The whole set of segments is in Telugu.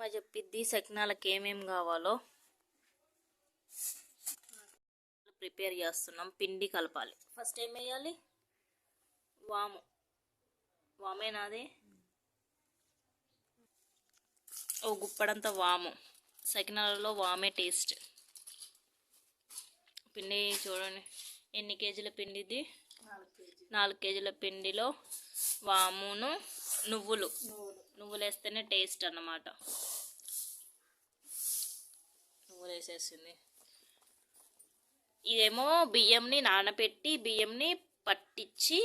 అమ్మ చెప్పిద్ది సకినాలకి ఏమేమి కావాలో. ప్రిపేర్ చేస్తున్నాం పిండి కలపాలి. ఫస్ట్ ఏం వేయాలి? వాము. వామేనాది ఓ గుప్పడంత వాము. సకినాలలో వామే టేస్ట్. పిండి చూడండి. ఎన్ని కేజీల పిండి ఇది నాలుగు కేజీల పిండిలో వామును నువ్వులు. నువ్వులు వేస్తేనే టేస్ట్ అన్నమాట. నువ్వులు వేసేసింది ఇదేమో బియ్యంని నానబెట్టి బియ్యంని పట్టించి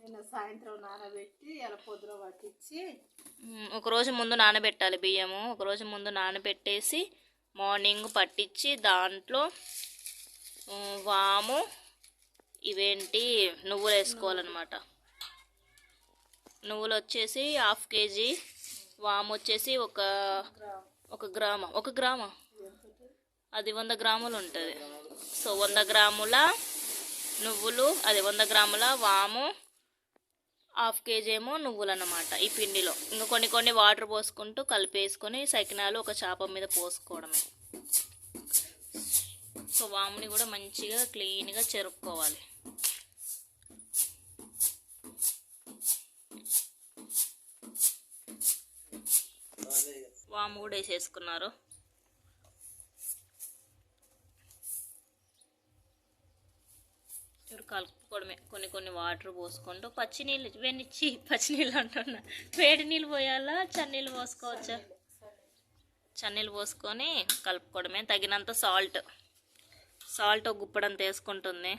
నిన్న సాయంత్రం నానబెట్టి ఇలా పొద్దున పట్టించి మ్, ఒక రోజు ముందు నానబెట్టాలి బియ్యము. ఒక రోజు ముందు నానబెట్టేసి మార్నింగ్ పట్టించి దాంట్లో వాము ఇవేంటి నువ్వులు వేసుకోవాలన్నమాట. నువ్వులు వచ్చేసి హాఫ్ కేజీ వాము వచ్చేసి ఒక ఒక గ్రామ. ఒక గ్రామ? అది వంద గ్రాములు ఉంటుంది. సో వంద గ్రాముల నువ్వులు అది వంద గ్రాముల వాము హాఫ్ కేజీ ఏమో నువ్వులు అన్నమాట ఈ పిండిలో. ఇంకా కొన్ని కొన్ని వాటర్ పోసుకుంటూ కలిపేసుకొని సకినాలు ఒక చేప మీద పోసుకోవడమే. సో వాముని కూడా మంచిగా క్లీన్గా చెరుపుకోవాలి వాము కూడా వేసేసుకున్నారు. ఇప్పుడు కలుపుకోవడమే కొన్ని కొన్ని వాటర్ పోసుకుంటూ పచ్చినీళ్ళు వెనిచ్చి పచ్చి అంటున్నా. వేడి నీళ్ళు పోయాలా చన్నీళ్ళు పోసుకోవచ్చా? చన్నీళ్ళు పోసుకొని కలుపుకోవడమే తగినంత సాల్ట్. సాల్ట్ ఒక గుప్పడంత వేసుకుంటుంది.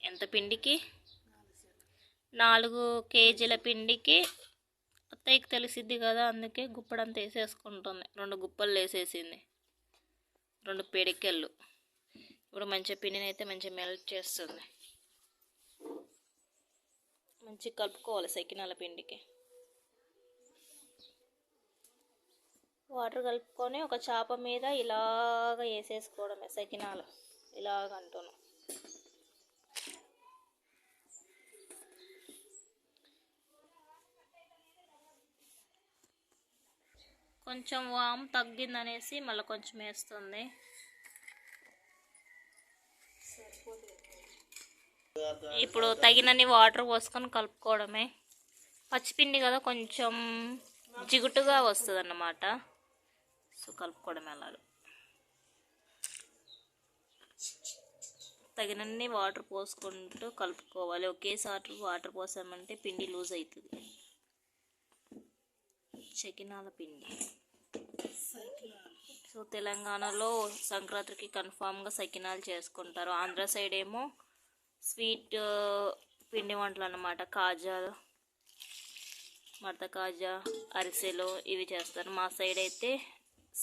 ఎంత పిండికి? నాలుగు కేజీల పిండికి అత్తయ్యకి తెలిసిద్ది కదా అందుకే గుప్పడంతా వేసేసుకుంటుంది. రెండు గుప్పలు వేసేసింది. రెండు పిడికెళ్ళు. ఇప్పుడు మంచిగా పిండిని అయితే మంచిగా మెల్ట్ చేస్తుంది. మంచిగా కలుపుకోవాలి సకినాల పిండికి. వాటర్ కలుపుకొని ఒక చేప మీద ఇలాగ వేసేసుకోవడమే సకినాలు. ఇలాగ అంటున్నాం. కొంచెం వామ్ తగ్గిందనేసి మళ్ళీ కొంచెం వేస్తుంది. ఇప్పుడు తగినన్ని వాటర్ పోసుకొని కలుపుకోవడమే. పచ్చిపిండి కదా కొంచెం జిగుటుగా వస్తుంది అన్నమాట సో కలుపుకోవడమే అలాగ. తగినన్ని వాటర్ పోసుకుంటూ కలుపుకోవాలి. ఒకేసారి వాటర్ పోసామంటే పిండి లూజ్ అవుతుంది. చెకినాల పిండి. సో తెలంగాణలో సంక్రాంతికి కన్ఫామ్గా సకినాలు చేసుకుంటారు. ఆంధ్ర సైడ్ ఏమో స్వీట్ పిండి వంటలు అన్నమాట. కాజా మడత కాజా అరిసెలు ఇవి చేస్తారు. మా సైడ్ అయితే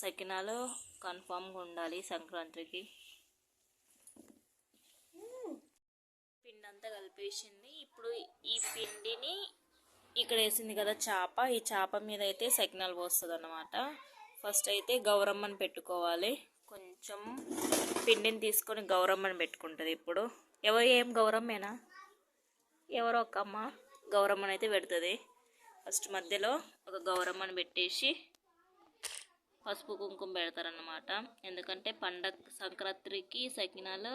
సకినాలు కన్ఫామ్గా ఉండాలి సంక్రాంతికి. పిండి అంతా కలిపేసింది. ఇప్పుడు ఈ పిండిని ఇక్కడ వేసింది కదా చేప. ఈ చేప మీద అయితే సకినాలు పోస్తుంది అన్నమాట ఫస్ట్ అయితే గౌరమ్మని పెట్టుకోవాలి. కొంచెం పిండిని తీసుకొని గౌరమ్మని పెట్టుకుంటుంది ఇప్పుడు. ఎవరు ఏం గౌరమ్మేనా? ఎవరో ఒక అమ్మ గౌరమ్మని అయితే పెడుతుంది. ఫస్ట్ మధ్యలో ఒక గౌరమ్మని పెట్టేసి పసుపు కుంకుమ పెడతారన్నమాట. ఎందుకంటే పండగ సంక్రాంతికి సకినాలు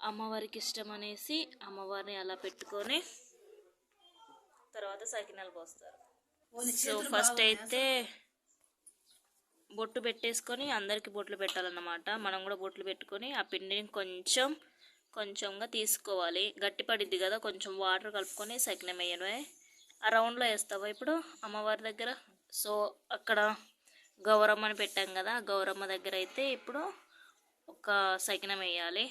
అమ్మవారికి ఇష్టం అనేసి అమ్మవారిని అలా పెట్టుకొని తర్వాత సకినాలు పోస్తారు. సో ఫస్ట్ అయితే బొట్టు పెట్టేసుకొని అందరికి బొట్లు పెట్టాలన్నమాట. మనం కూడా బొట్లు పెట్టుకొని ఆ పిండిని కొంచెం కొంచెంగా తీసుకోవాలి. గట్టి పడిద్ది కదా కొంచెం వాటర్ కలుపుకొని సకినం వేయడమే ఆ రౌండ్లో వేస్తావా ఇప్పుడు? అమ్మవారి దగ్గర? సో అక్కడ గౌరమ్మని పెట్టాం కదా గౌరమ్మ దగ్గర అయితే ఇప్పుడు ఒక సకినం వేయాలి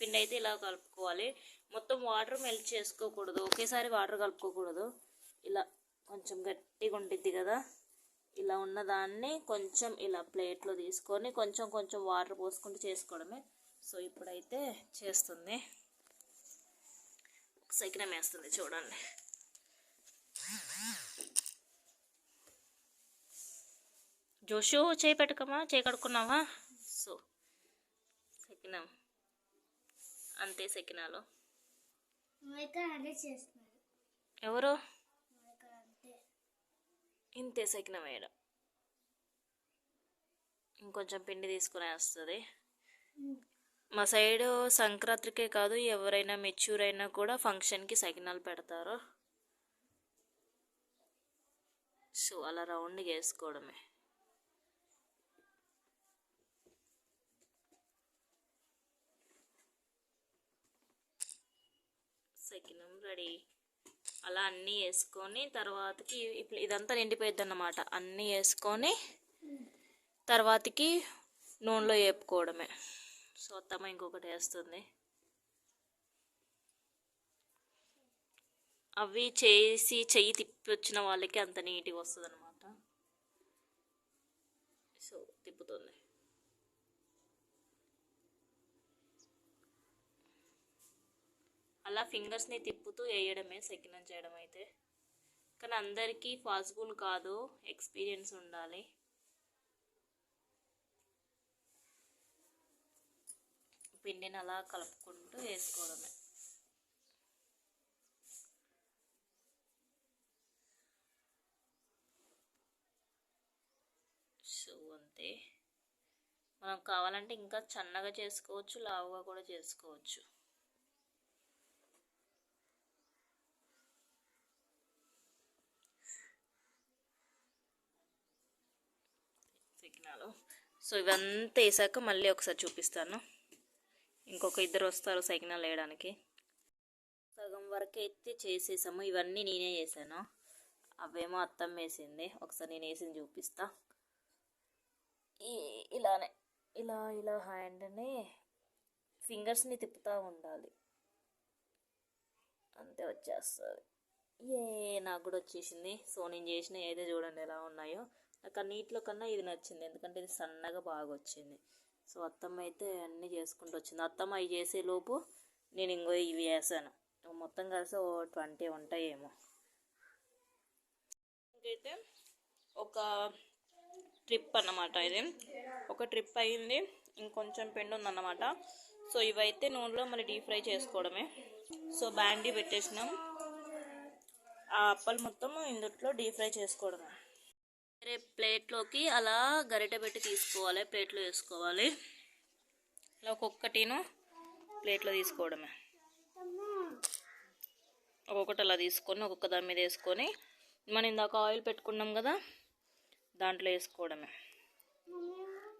పిండి అయితే ఇలా కలుపుకోవాలి. మొత్తం వాటర్ మెల్ట్ చేసుకోకూడదు. ఒకేసారి వాటర్ కలుపుకోకూడదు. ఇలా కొంచెం గట్టిగా ఉంటుంది కదా. ఇలా ఉన్నదాన్ని కొంచెం ఇలా ప్లేట్లో తీసుకొని కొంచెం కొంచెం వాటర్ పోసుకుంటూ చేసుకోవడమే. సో ఇప్పుడైతే చేస్తుంది. సకినం వేస్తుంది చూడండి. జోషు చేయి పెట్టుకోమా? చేయి కడుక్కున్నావా? సో సకినం. అంతే సకినాలు. ఎవరు? ఇంతే సకినం వేయడం ఇంకొంచెం పిండి తీసుకునే వస్తుంది. మా సైడ్ సంక్రాంతికే కాదు ఎవరైనా మెచ్యూర్ అయినా కూడా ఫంక్షన్కి సకినాలు పెడతారు. సో అలా రౌండ్గా వేసుకోవడమే సకినం రెడీ. అలా అన్నీ వేసుకొని తర్వాతకి ఇప్పుడు ఇదంతా నిండిపోయిద్ది అన్నమాట అన్నీ వేసుకొని తర్వాతకి నూనెలో వేపుకోవడమే. సో అత్తమ్మ ఇంకొకటి వేస్తుంది. అవి చేసి చెయ్యి తిప్పి వచ్చిన వాళ్ళకి అంత నీట్గా వస్తుంది అనమాట సో తిప్పుతుంది. అలా ఫింగర్స్ని తిప్పుతూ వేయడమే సెకినం చేయడం అయితే. కానీ అందరికీ పాసిబుల్ కాదు ఎక్స్పీరియన్స్ ఉండాలి. పిండిని అలా కలుపుకుంటూ వేసుకోవడమే. సో అంతే. మనం కావాలంటే ఇంకా చన్నగా చేసుకోవచ్చు లావుగా కూడా చేసుకోవచ్చు. సో ఇవంతా వేసాక మళ్ళీ ఒకసారి చూపిస్తాను. ఇంకొక ఇద్దరు వస్తారు సైకినాలు వేయడానికి. సగం వరకు అయితే చేసేసాము. ఇవన్నీ నేనే చేశాను అవేమో అత్తం వేసింది. ఒకసారి నేను వేసింది చూపిస్తా. ఈ ఇలానే ఇలా ఇలా హ్యాండ్ని ఫింగర్స్ని తిప్పుతూ ఉండాలి. అంతే వచ్చేస్తుంది. ఏ నాకు కూడా వచ్చేసింది. సో నేను చేసిన ఏదో చూడండి ఎలా ఉన్నాయో. నాకు ఆ నీటిలో కన్నా ఇది నచ్చింది. ఎందుకంటే ఇది సన్నగా బాగా వచ్చింది సో అత్తమ్మ అయితే అన్నీ చేసుకుంటూ వచ్చింది. అత్తమ్మ అవి చేసేలోపు నేను ఇంకో ఇవి వేసాను మొత్తం కలిసి ఓ ట్వంటీ ఉంటాయేమో. ఇంకైతే ఒక ట్రిప్ అన్నమాట ఇది. ఒక ట్రిప్ అయింది. ఇంకొంచెం పిండి ఉందన్నమాట. సో ఇవైతే నూనెలో మరి డీప్ ఫ్రై చేసుకోవడమే. సో బ్యాండీ పెట్టేసినాం. ఆ అప్పలు మొత్తం ఇందుట్లో డీప్ ఫ్రై చేసుకోవడమే. వేరే ప్లేట్లోకి అలా గరిటె పెట్టి తీసుకోవాలి ప్లేట్లో వేసుకోవాలి. ఇలా ఒక్కొక్కటిను ప్లేట్లో తీసుకోవడమే. ఒక్కొక్కటి అలా తీసుకొని ఒక్కొక్క దాని మీద వేసుకొని మనం ఇందాక ఆయిల్ పెట్టుకున్నాం కదా దాంట్లో వేసుకోవడమే.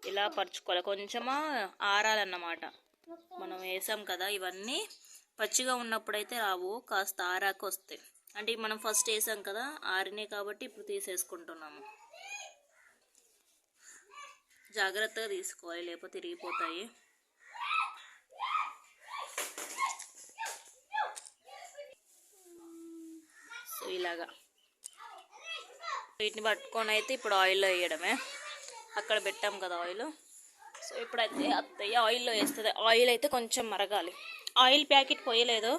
ఇలా పరుచుకోవాలి. కొంచెమా ఆరాలన్నమాట. మనం వేసాం కదా ఇవన్నీ పచ్చిగా ఉన్నప్పుడైతే రావు కాస్త ఆరాక వస్తాయి అంటే మనం ఫస్ట్ వేసాం కదా ఆరినే కాబట్టి ఇప్పుడు తీసేసుకుంటున్నాము. జాగ్రత్తగా తీసుకోవాలి లేకపోతే తిరిగిపోతాయి. సో ఇలాగా. వీటిని పట్టుకొని అయితే ఇప్పుడు ఆయిల్లో వేయడమే. అక్కడ పెట్టాం కదా ఆయిల్. సో ఇప్పుడైతే అత్తయ్య ఆయిల్లో వేస్తుంది. ఆయిల్ అయితే కొంచెం మరగాలి. ఆయిల్ ప్యాకెట్ పోయలేదు.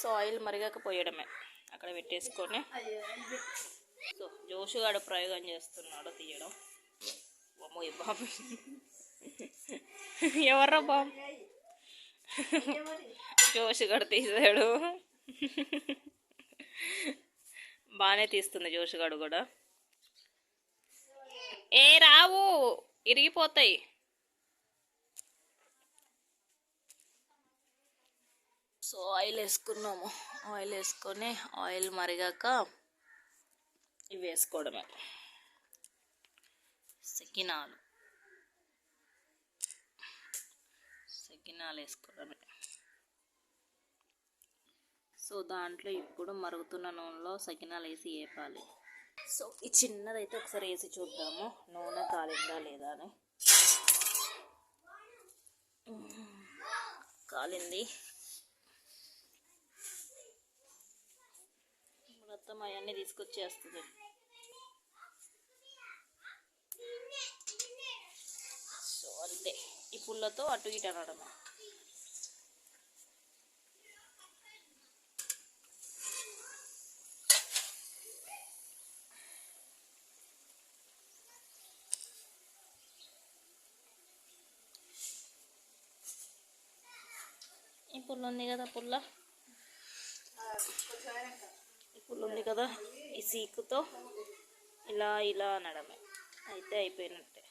సో ఆయిల్ మరిగాక పోయడమే అక్కడ పెట్టేసుకొని. సో జోషుగాడు ప్రయోగం చేస్తున్నాడు తీయడం. అమ్మో ఈ బాబు ఎవర్రా బాబు జోషుగాడు తీసాడు బాగానే తీస్తుంది జోషుగాడు కూడా ఏ రావు ఇరిగిపోతాయి సో ఆయిల్ వేసుకున్నాము ఆయిల్ వేసుకొని ఆయిల్ మరిగాక ఇవి వేసుకోవడమే సకినాలు. సకినాలు వేసుకోవడమే సో దాంట్లో ఇప్పుడు మరుగుతున్న నూనెలో సకినాలు వేసి వేపాలి. సో ఈ చిన్నదైతే ఒకసారి వేసి చూద్దాము. నూనె కాలిందా లేదా అని. కాలింది. మొత్తం అవన్నీ తీసుకొచ్చేస్తుంది సో అంతే. ఈ పుల్లతో అటు ఇటు అనడం ఈ పుల్ల ఉంది కదా పుల్ల? ఈ పుల్ల ఉంది కదా? ఈ సీకుతో ఇలా ఇలా అనడమే. అయితే అయిపోయినట్టే.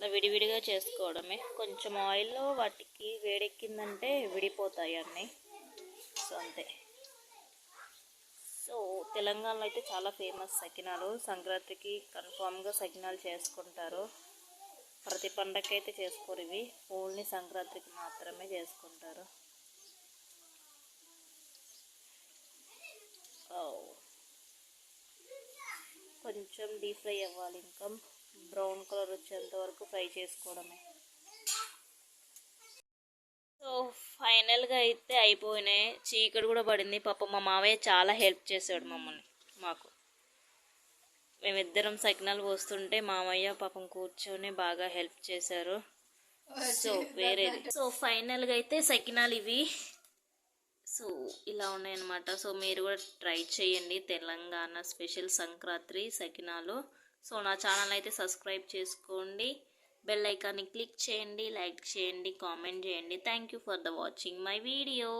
అలా విడివిడిగా చేసుకోవడమే. కొంచెం ఆయిల్లో వాటికి వేడెక్కిందంటే విడిపోతాయి అన్నీ. సో అంతే. సో తెలంగాణలో అయితే చాలా ఫేమస్ సకినాలు. సంక్రాంతికి కన్ఫామ్గా సకినాలు చేసుకుంటారు. ప్రతి పండగకి అయితే చేసుకోరు ఇవి. ఓన్లీ సంక్రాంతికి మాత్రమే చేసుకుంటారు. కొంచెం డీప్ ఫ్రై అవ్వాలి ఇంకా. బ్రౌన్ కలర్ వచ్చేంత వరకు ఫ్రై చేసుకోవడమే. సో ఫైనల్గా అయితే అయిపోయినాయి. చీకటి కూడా పడింది. పాప మా మావయ్య చాలా హెల్ప్ చేశాడు మమ్మల్ని మాకు. మేమిద్దరం సకినాలు పోస్తుంటే మామయ్య పాపం కూర్చొని బాగా హెల్ప్ చేశారు. సో వేరేది సో ఫైనల్గా అయితే సకినాలు ఇవి. సో ఇలా ఉన్నాయన్నమాట. సో మీరు కూడా ట్రై చేయండి. తెలంగాణ స్పెషల్ సంక్రాంతి సకినాలు సో నా ఛానల్ అయితే సబ్స్క్రైబ్ చేసుకోండి. బెల్ ఐకాన్ని క్లిక్ చేయండి లైక్ చేయండి కామెంట్ చేయండి. Thank you for the watching my video